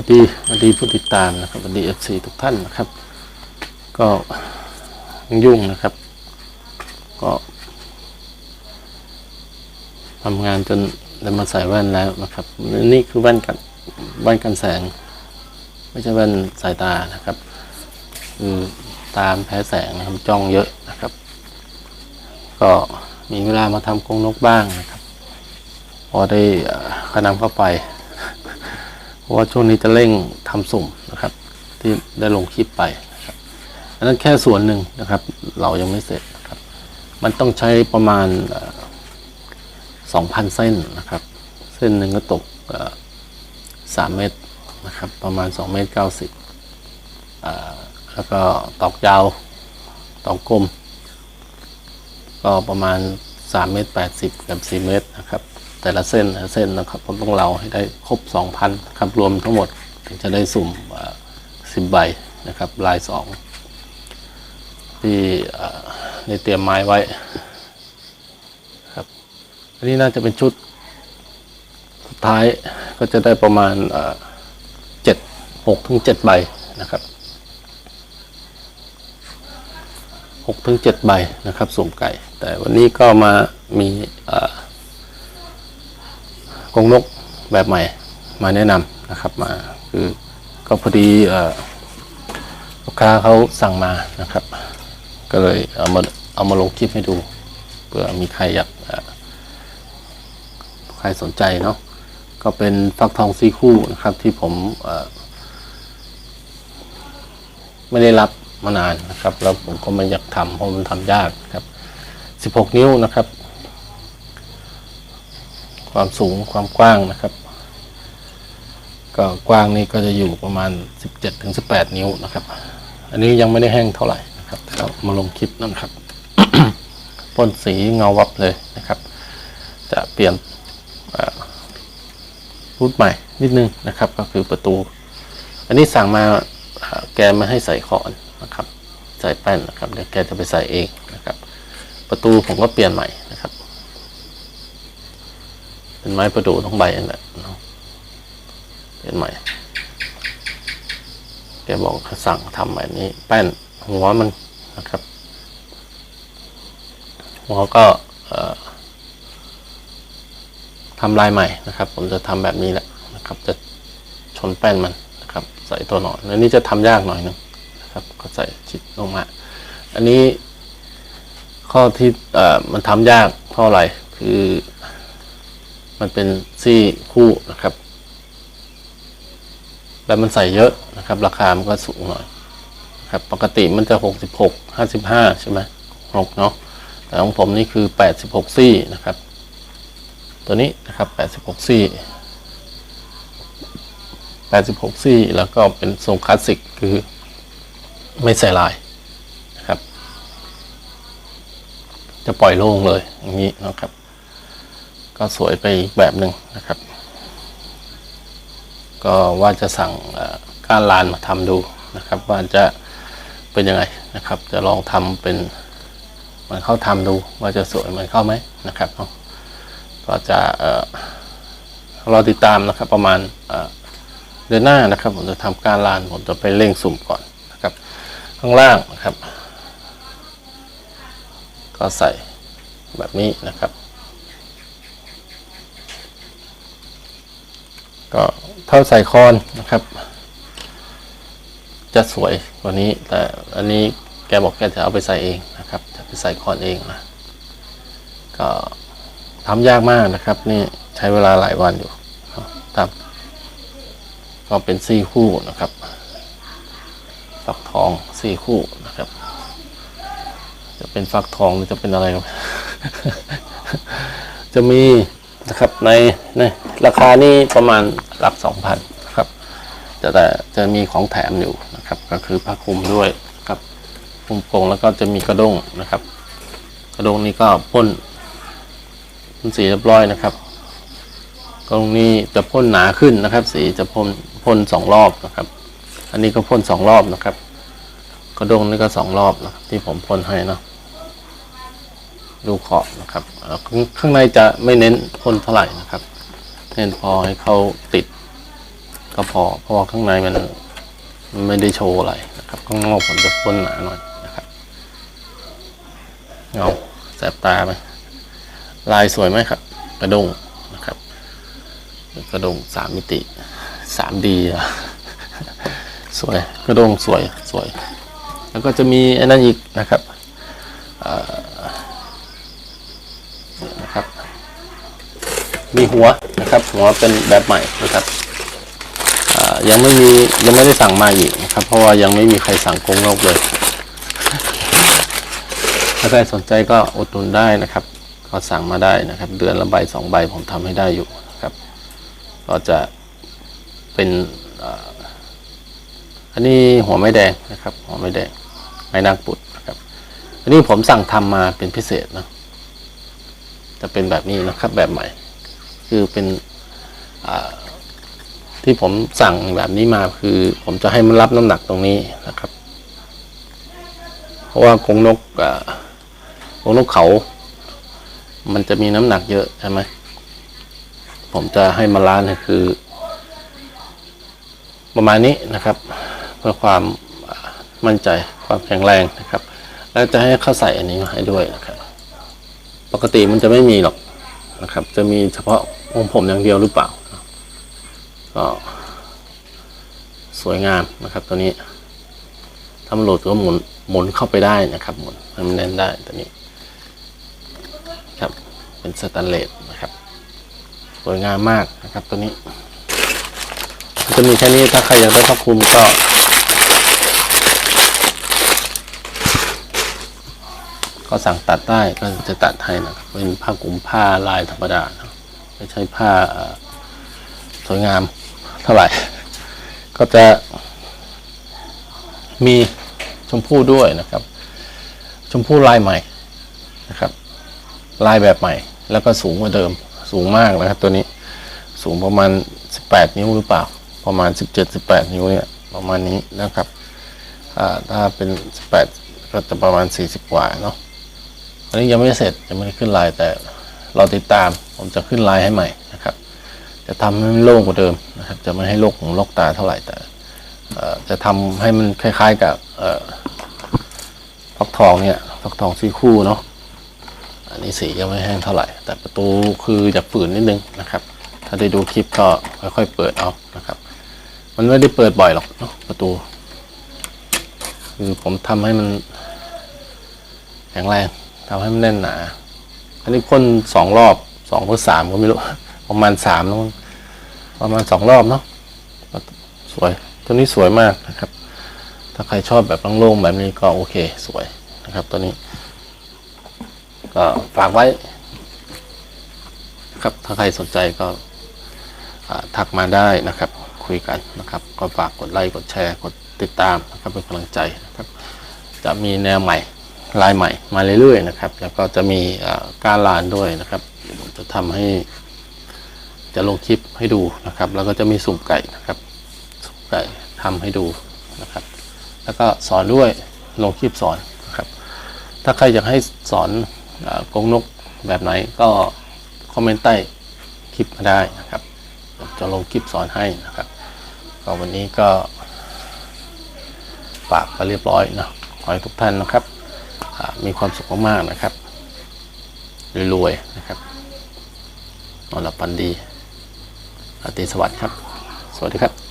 วัสดีสวัสดีผู้ติดตามนะครับสวัสดีเอฟซีทุกท่านนะครับ ก็ยุ่งนะครับ ก็ทำงานจนได้มาใส่แว่นแล้วนะครับ นี่คือแว่นกันแว่นกันแสง ไม่ใช่แว่นสายตานะครับคือตามแพ้แสงนะครับจ้องเยอะนะครับ ก็มีเวลามาทำกรงนกบ้างนะครับ พอได้ขนำเข้าไป ราะว่าช่วงนี้จะเร่งทำสุ่มนะครับ ที่ได้ลงคลิปไปนะครับอันนั้นแค่ส่วนหนึ่งนะครับ เรายังไม่เสร็จนะครับ มันต้องใช้ประมาณสองพันเส้นนะครับ เส้นหนึ่งก็ตกสามเมตรนะครับ ประมาณสองเมตรเก้าสิบแล้วก็ตอกยาวตอกกลม ก็ประมาณ3เมตร80กับ4เมตรนะครับ แต่ละเส้นเส้นนะครับผมต้องเราให้ได้ครบ 2,000ครับรวมทั้งหมดถึงจะได้สุ่มอ่า10ใบนะครับลาย2ที่อ่าได้เตรียมไม้ไว้ครับอันนี้น่าจะเป็นชุดสุดท้ายก็จะได้ประมาณอ่า7 6ถึง7ใบนะครับหกถึงเจ็ดใบนะครับสุ่มไก่ แต่วันนี้ก็มามีอ่อกร งนกแบบใหม่มาแนะนำนะครับมาคือก็พอดีลูกค้าเขาสั่งมานะครับ ก็เลยเอามาเอามาลงคลิปให้ดูเผื่อมีใครอยากใครสนใจเนาะก็เป็นฟักทองซีคู่นะครับที่ผมไม่ได้รับมานานนะครับ แล้วผมก็ไม่อยากทำเพราะมันทำยากครับ 16 นิ้วนะครับ ความสูงความกว้างนะครับ ก็กว้างนี่ก็จะอยู่ประมาณ 17ถึง18 นิ้วนะครับ อันนี้ยังไม่ได้แห้งเท่าไหร่นะครับเรามาลงคลิปนั่นครับพ่นสีเงาวับเลยนะครับ จะเปลี่ยนเอ่อรูดใหม่นิดนึงนะครับ ก็คือประตู อันนี้สั่งมาแกไม่ให้ใส่ขอนนะครับ ใส่แป้นนะครับเดี๋ยวแกจะไปใส่เองนะครับ ประตูผมก็เปลี่ยนใหม่นะครับ เป็นไม้ประดู่ทั้งใบนั่นแหละเนาะเปลี่ยนใหม่ แกบอกสั่งทำแบบนี้ แป้นหัวมันนะครับ หัวก็เอ่อทำลายใหม่นะครับ ผมจะทำแบบนี้แหละนะครับ จะชนแป้นมันนะครับ ใส่ตัวหนอนอันนี้จะทำยากหน่อยหนึงนะครับ ก็ใส่ชิดลงมา อันนี้ข้อที่เอ่อมันทำยากเพราะอะไรคือ มันเป็นซี่คู่นะครับ แล้วมันใส่เยอะนะครับ ราคามันก็สูงหน่อยครับ ปกติมันจะหกสิบหกห้าสิบห้าใช่ไหมหกเนาะแต่ของผมนี่คือแปดสิบหกซี่นะครับ ตัวนี้นะครับแปดสิบหกซี่แปดสิบหกซี่ แล้วก็เป็นทรงคลาสสิกคือไม่ใส่ลายนะครับ จะปล่อยโล่งเลยอย่างนี้นะครับ ก็สวยไปอีกแบบหนึ่งนะครับ ก็ว่าจะสั่งก้านลานมาทำดูนะครับ ว่าจะเป็นยังไงนะครับ จะลองทำเป็นมือนเข้าทำดูว่าจะสวยเหมือนเข้าไหมนะครับก็จะเอ่อรอติดตามนะครับประมาณเอ่อเดือนหน้านะครับ ผมจะทำการลานผมจะไปเร่งสุ่มก่อนนะครับ ข้างล่างนะครับ ก็ใส่แบบนี้นะครับ ก็เท่าใส่คอนนะครับ จะสวยกว่านี้ แต่อันนี้แกบอกแกจะเอาไปใส่เองนะครับ จะไปใส่คอนเองนะก็ทำยากมากนะครับ นี่ใช้เวลาหลายวันอยู่ทำก็เป็นซี่คู่นะครับฟักทองซี่คู่นะครับ จะเป็นฟักทองหรือจะเป็นอะไรครับจะมี นะครับในในราคานี้ประมาณหลักสองพันนะครับจะแต่จะมีของแถมอยู่นะครับ ก็คือผ้าคลุมด้วยครับคลุมโปงแล้วก็จะมีกระด้งนะครับ กระด้งนี้ก็พ่นพ่นสีเรียบร้อยนะครับกระด้งนี้จะพ่นหนาขึ้นนะครับ สีจะพ่นพ่นสองรอบนะครับ อันนี้ก็พ่นสองรอบนะครับ กระด้งนี่ก็สองรอบนะที่ผมพ่นให้นะ ดูขอบนะครับข้างในจะไม่เน้นพ่นเท่าไหร่นะครับเน้นพอให้เขาติดก็พอเพราะว่าข้างในมันไม่ได้โชว์อะไรนะครับข้างนอกผมจะพ่นหนาหน่อยนะครับเงาแสบตาไหมลายสวยไหมครับ กระดงนะครับ กระดงสามมิติสามดีอะสวยกระดงสวยสวย แล้วก็จะมีอ้นั่นอีกนะครับเอ่อเนี่ยนะครับ มีหัวนะครับ หัวเป็นแบบใหม่นะครับยังไม่มียังไม่ได้สั่งมาอีกนะครับ เพราะว่ายังไม่มีใครสั่งกรงนกเลย ถ้าใครสนใจก็อุดหนุนได้นะครับ ก็สั่งมาได้นะครับ เดือนละใบสองใบผมทำให้ได้อยู่นะครับ ก็จะเป็นอันนี้หัวไม้แดงนะครับ หัวไม้แดงไม้นางปุดนะครับ อันนี้ผมสั่งทำมาเป็นพิเศษนะจะเป็นแบบนี้นะครับแบบใหม่ คือเป็นที่ผมสั่งแบบนี้มาคือ ผมจะให้มันรับน้ำหนักตรงนี้นะครับ เพราะว่ากรงนกกรงนกเขา มันจะมีน้ำหนักเยอะใช่ไหมผมจะให้มาล้านคือ ประมาณนี้นะครับ เพื่อความมั่นใจความแข็งแรงนะครับ แล้วจะให้เข้าใส่อันนี้มาให้ด้วยนะครับ ปกติมันจะไม่มีหรอกนะครับ จะมีเฉพาะ องผมอย่างเดียวหรือเปล่า ก็สวยงามนะครับตัวนี้ถ้ามันหลดก็หมุนหมุนเข้าไปได้นะครับ หมุนมันแน่นได้ตัวนี้ ครับ เป็นสแตนเลสนะครับ สวยงามมากนะครับตัวนี้จะมีแค่นี้ถ้าใครอยากได้ผ้าคลุมก็ก็สั่งตัดได้ก็จะตัดให้นะครับเป็นผ้าคลุมผ้าลายธรรมดานะ ไม่ใช่ผ้าสวยงามเท่าไหร่ ก็จะมีชมพู่ด้วยนะครับ ชมพู่ลายใหม่นะครับ ลายแบบใหม่ แล้วก็สูงกว่าเดิม สูงมากนะครับ ตัวนี้สูงประมาณ 18 นิ้วหรือเปล่า ประมาณ 17-18 นิ้วเนี่ยประมาณนี้นะครับถ้าเป็น 18 ก็จะประมาณ 40 กว่าเนาะอันนี้ยังไม่เสร็จยังไม่ได้ขึ้นลายแต่ เราติดตามผมจะขึ้นไลายให้ใหม่นะครับ จะทำให้มันโล่งกว่าเดิมนะครับ จะไม่ให้โลกหูโลกตาเท่าไหร่แต่จะทำให้มันคล้าย ๆกับฟักทองเนี่ยฟักทองซีคู่เนาะอันนี้สียังไม่แห้งเท่าไหร่ แต่ประตูคือจะฝืนนิดนึงนะครับ ถ้าได้ดูคลิปก็ค่อยๆเปิดเอานะครับ มันไม่ได้เปิดบ่อยหรอกเนาะประตู คือผมทำให้มันแข็งแรงทำให้มันแน่นหนา อันนี้พ่นสองรอบสองหรือสามก็ไม่รู้ประมาณสามแล้วมั้งประมาณสองรอบเนาะสวยตัวนี้สวยมากนะครับ ถ้าใครชอบแบบโล่งๆแบบนี้ก็โอเคสวยนะครับตัวนี้ ก็ฝากไว้ครับถ้าใครสนใจก็ทักมาได้นะครับ คุยกันนะครับ ก็ฝากกดไลค์กดแชร์กดติดตามนะครับเป็นกำลังใจนะครับ จะมีแนวใหม่ ลายใหม่มาเรื่อยๆนะครับ แล้วก็จะมีอ่าการลานด้วยนะครับผมจะทำให้ จะลงคลิปให้ดูนะครับ แล้วก็จะมีสุ่มไก่นะครับ สุ่มไก่ทำให้ดูนะครับ แล้วก็สอนด้วยลงคลิปสอนนะครับ ถ้าใครอยากให้สอนออกงนกแบบไหนก็คอมเมนต์ใต้คลิปมาได้นะครับ จะลงคลิปสอนให้นะครับก็วันนี้ก็ฝากไปเรียบร้อยนะขอให้ทุกท่านนะครับ มีความสุขมากๆนะครับรวยๆนะครับนอนหลับฝันดีอาตรีสวัสดิ์ครับ สวัสดีครับ